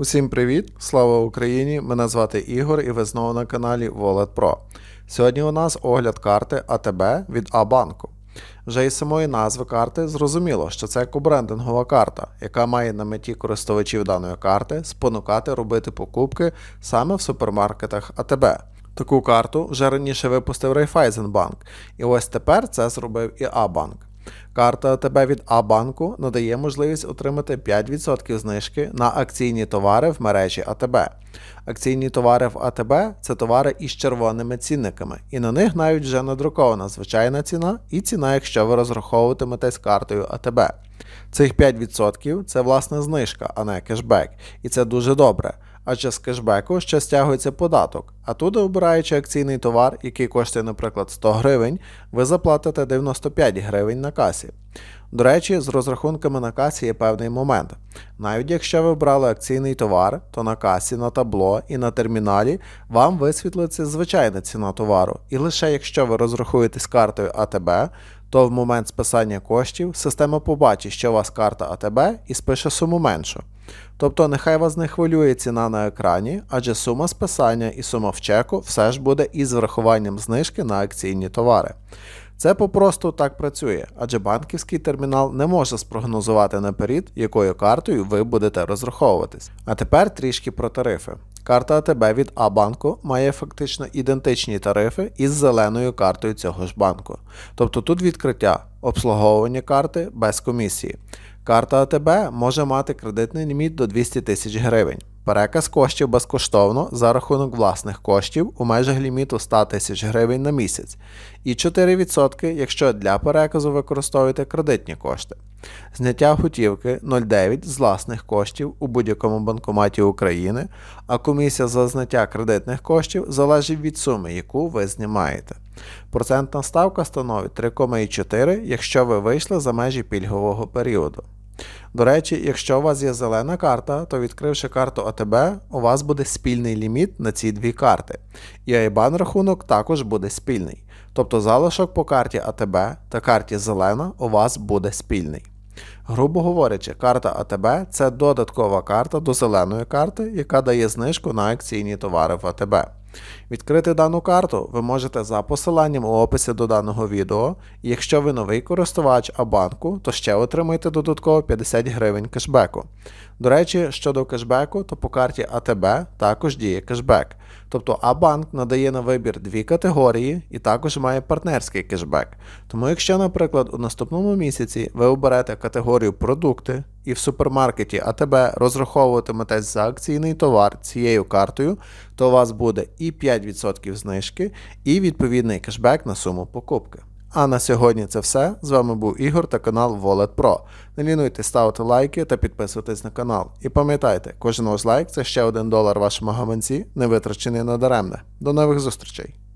Усім привіт! Слава Україні! Мене звати Ігор і ви знову на каналі Wallet Pro. Сьогодні у нас огляд карти АТБ від А-банку. Вже із самої назви карти зрозуміло, що це кобрендингова карта, яка має на меті користувачів даної карти спонукати робити покупки саме в супермаркетах АТБ. Таку карту вже раніше випустив Райфайзенбанк, і ось тепер це зробив і А-банк. Карта АТБ від А-банку надає можливість отримати 5% знижки на акційні товари в мережі АТБ. Акційні товари в АТБ це товари із червоними цінниками, і на них навіть вже надрукована звичайна ціна і ціна, якщо ви розраховуватиметесь картою АТБ. Цих 5% це власне знижка, а не кешбек, і це дуже добре. Адже з кешбеку ще стягується податок, а тут, обираючи акційний товар, який коштує, наприклад, 100 гривень, ви заплатите 95 гривень на касі. До речі, з розрахунками на касі є певний момент. Навіть якщо ви брали акційний товар, то на касі, на табло і на терміналі вам висвітлиться звичайна ціна товару. І лише якщо ви розрахуєтесь картою АТБ, то в момент списання коштів система побачить, що у вас карта АТБ і спише суму меншу. Тобто нехай вас не хвилює ціна на екрані, адже сума списання і сума в чеку все ж буде із врахуванням знижки на акційні товари. Це попросту так працює, адже банківський термінал не може спрогнозувати наперед, якою картою ви будете розраховуватись. А тепер трішки про тарифи. Карта АТБ від А-банку має фактично ідентичні тарифи із зеленою картою цього ж банку. Тобто тут відкриття, обслуговування карти без комісії. Карта АТБ може мати кредитний ліміт до 200 тисяч гривень. Переказ коштів безкоштовно за рахунок власних коштів у межах ліміту 100 тисяч гривень на місяць, і 4%, якщо для переказу використовуєте кредитні кошти. Зняття готівки 0,9 з власних коштів у будь-якому банкоматі України, а комісія за зняття кредитних коштів залежить від суми, яку ви знімаєте. Процентна ставка становить 3,4, якщо ви вийшли за межі пільгового періоду. До речі, якщо у вас є зелена карта, то відкривши карту АТБ, у вас буде спільний ліміт на ці дві карти. І IBAN рахунок також буде спільний. Тобто залишок по карті АТБ та карті зелена у вас буде спільний. Грубо говорячи, карта АТБ це додаткова карта до зеленої карти, яка дає знижку на акційні товари в АТБ. Відкрити дану карту ви можете за посиланням у описі до даного відео. І якщо ви новий користувач Абанку, то ще отримаєте додатково 50 гривень кешбеку. До речі, щодо кешбеку, то по карті АТБ також діє кешбек. Тобто Абанк надає на вибір дві категорії і також має партнерський кешбек. Тому, якщо, наприклад, у наступному місяці ви оберете категорію продукти і в супермаркеті АТБ розраховуватиметесь за акційний товар цією картою, то у вас буде і 5% знижки, і відповідний кешбек на суму покупки. А на сьогодні це все. З вами був Ігор та канал Wallet Pro. Не лінуйте ставити лайки та підписуватись на канал. І пам'ятайте, кожен ваш лайк це ще один долар вашому гаманці, не витрачений надаремне. До нових зустрічей!